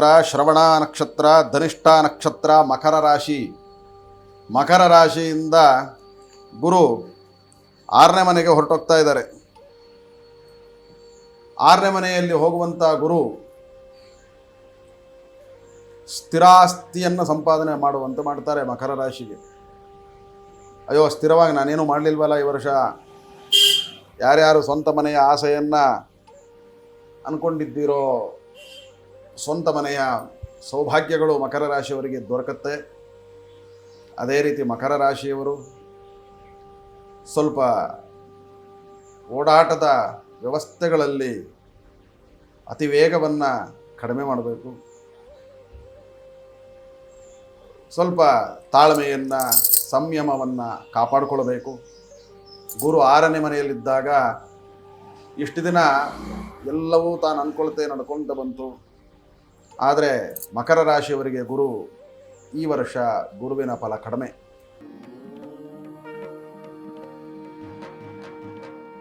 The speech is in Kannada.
ನಕ್ಷತ್ರ, ಶ್ರವಣ ನಕ್ಷತ್ರ, ಧನಿಷ್ಠ ನಕ್ಷತ್ರ, ಮಕರ ರಾಶಿ. ಮಕರ ರಾಶಿಯಿಂದ ಗುರು ಆರನೇ ಮನೆಗೆ ಹೊರಟೋಗ್ತಾ ಇದ್ದಾರೆ. ಆರನೇ ಮನೆಯಲ್ಲಿ ಹೋಗುವಂಥ ಗುರು ಸ್ಥಿರಾಸ್ತಿಯನ್ನು ಸಂಪಾದನೆ ಮಾಡುವಂತೆ ಮಾಡ್ತಾರೆ ಮಕರ ರಾಶಿಗೆ. ಅಯ್ಯೋ, ಸ್ಥಿರವಾಗಿ ನಾನೇನು ಮಾಡಲಿಲ್ವಲ್ಲ ಈ ವರ್ಷ. ಯಾರ್ಯಾರು ಸ್ವಂತ ಮನೆಯ ಆಸೆಯನ್ನು ಅಂದ್ಕೊಂಡಿದ್ದೀರೋ ಸ್ವಂತ ಮನೆಯ ಸೌಭಾಗ್ಯಗಳು ಮಕರ ರಾಶಿಯವರಿಗೆ ದೊರಕತ್ತೆ. ಅದೇ ರೀತಿ ಮಕರ ರಾಶಿಯವರು ಸ್ವಲ್ಪ ಓಡಾಟದ ವ್ಯವಸ್ಥೆಗಳಲ್ಲಿ ಅತಿ ವೇಗವನ್ನು ಕಡಿಮೆ ಮಾಡಬೇಕು. ಸ್ವಲ್ಪ ತಾಳ್ಮೆಯನ್ನು, ಸಂಯಮವನ್ನು ಕಾಪಾಡಿಕೊಳ್ಬೇಕು. ಗುರು ಆರನೇ ಮನೆಯಲ್ಲಿದ್ದಾಗ ಇಷ್ಟು ದಿನ ಎಲ್ಲವೂ ತಾನು ಅಂದ್ಕೊಳ್ತೆ ನಡ್ಕೊಂಡು ಬಂತು. ಆದರೆ ಮಕರ ರಾಶಿಯವರಿಗೆ ಗುರು ಈ ವರ್ಷ ಗುರುವಿನ ಫಲ ಕಡಿಮೆ.